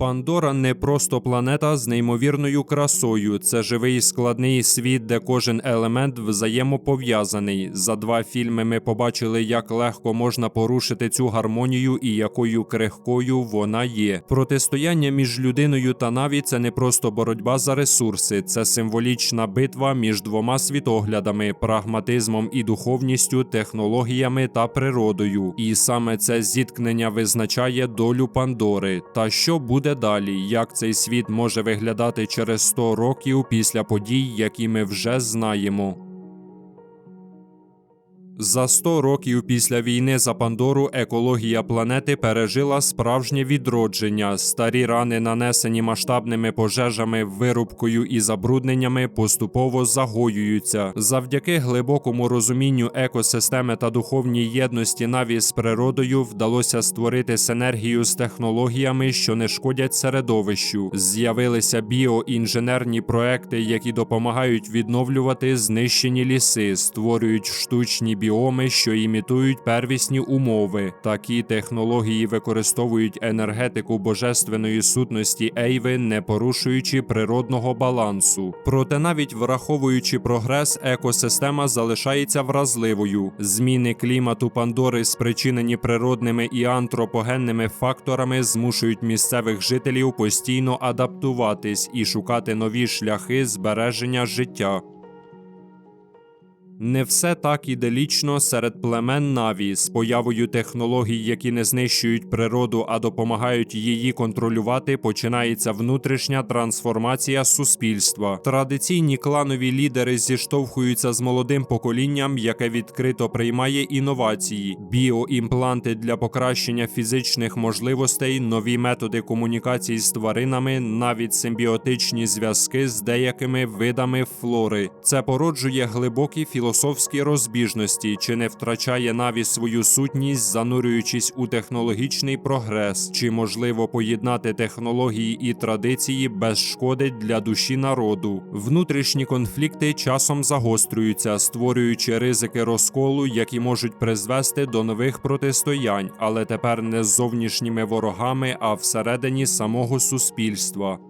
Пандора не просто планета з неймовірною красою. Це живий складний світ, де кожен елемент взаємопов'язаний. За два фільми ми побачили, як легко можна порушити цю гармонію і якою крихкою вона є. Протистояння між людиною та Наві це не просто боротьба за ресурси, це символічна битва між двома світоглядами, прагматизмом і духовністю, технологіями та природою. І саме це зіткнення визначає долю Пандори. Та що буде далі? Як цей світ може виглядати через 100 років після подій, які ми вже знаємо? За 100 років після війни за Пандору екологія планети пережила справжнє відродження. Старі рани, нанесені масштабними пожежами, вирубкою і забрудненнями, поступово загоюються. Завдяки глибокому розумінню екосистеми та духовній єдності Наві з природою вдалося створити синергію з технологіями, що не шкодять середовищу. З'явилися біоінженерні проекти, які допомагають відновлювати знищені ліси, створюють штучні біоми, що імітують первісні умови. Такі технології використовують енергетику божественної сутності Ейви, не порушуючи природного балансу. Проте, навіть враховуючи прогрес, екосистема залишається вразливою. Зміни клімату Пандори, спричинені природними і антропогенними факторами, змушують місцевих жителів постійно адаптуватись і шукати нові шляхи збереження життя. Не все так ідеалічно серед племен Наві з появою технологій, які не знищують природу, а допомагають її контролювати. Починається внутрішня трансформація суспільства. Традиційні кланові лідери зіштовхуються з молодим поколінням, яке відкрито приймає інновації, біоімпланти для покращення фізичних можливостей, нові методи комунікації з тваринами, навіть симбіотичні зв'язки з деякими видами флори. Це породжує глибокі філософські розбіжності, чи не втрачає Наві свою сутність, занурюючись у технологічний прогрес, чи можливо поєднати технології і традиції без шкоди для душі народу. Внутрішні конфлікти часом загострюються, створюючи ризики розколу, які можуть призвести до нових протистоянь, але тепер не з зовнішніми ворогами, а всередині самого суспільства.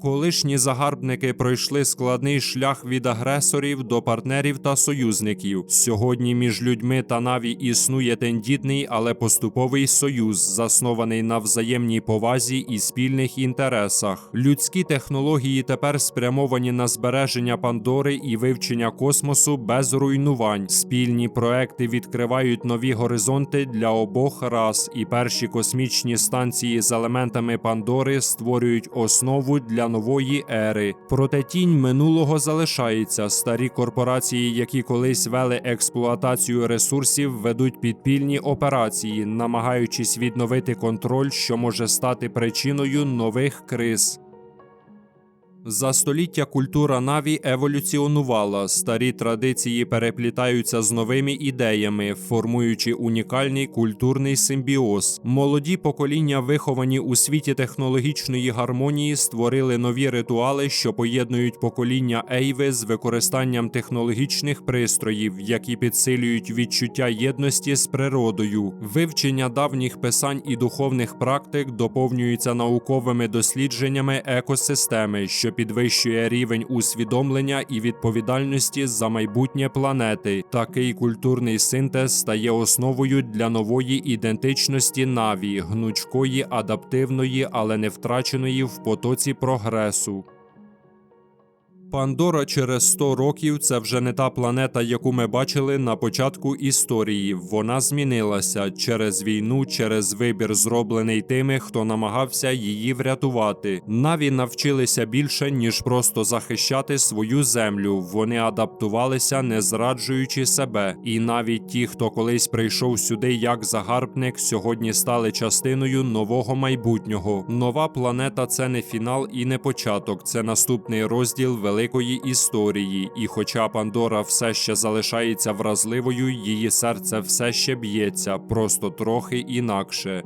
Колишні загарбники пройшли складний шлях від агресорів до партнерів та союзників. Сьогодні між людьми та Наві існує тендітний, але поступовий союз, заснований на взаємній повазі і спільних інтересах. Людські технології тепер спрямовані на збереження Пандори і вивчення космосу без руйнувань. Спільні проекти відкривають нові горизонти для обох рас, і перші космічні станції з елементами Пандори створюють основу для нової ери. Проте тінь минулого залишається. Старі корпорації, які колись вели експлуатацію ресурсів, ведуть підпільні операції, намагаючись відновити контроль, що може стати причиною нових криз. За століття культура Наві еволюціонувала, старі традиції переплітаються з новими ідеями, формуючи унікальний культурний симбіоз. Молоді покоління, виховані у світі технологічної гармонії, створили нові ритуали, що поєднують покоління Ейви з використанням технологічних пристроїв, які підсилюють відчуття єдності з природою. Вивчення давніх писань і духовних практик доповнюються науковими дослідженнями екосистеми, що підвищує рівень усвідомлення і відповідальності за майбутнє планети. Такий культурний синтез стає основою для нової ідентичності Наві, гнучкої, адаптивної, але не втраченої в потоці прогресу. Пандора через 100 років це вже не та планета, яку ми бачили на початку історії. Вона змінилася через війну, через вибір, зроблений тими, хто намагався її врятувати. Наві навчилися більше, ніж просто захищати свою землю. Вони адаптувалися, не зраджуючи себе. І навіть ті, хто колись прийшов сюди як загарбник, сьогодні стали частиною нового майбутнього. Нова планета це не фінал і не початок, це наступний розділ великої історії. І хоча Пандора все ще залишається вразливою, її серце все ще б'ється, просто трохи інакше.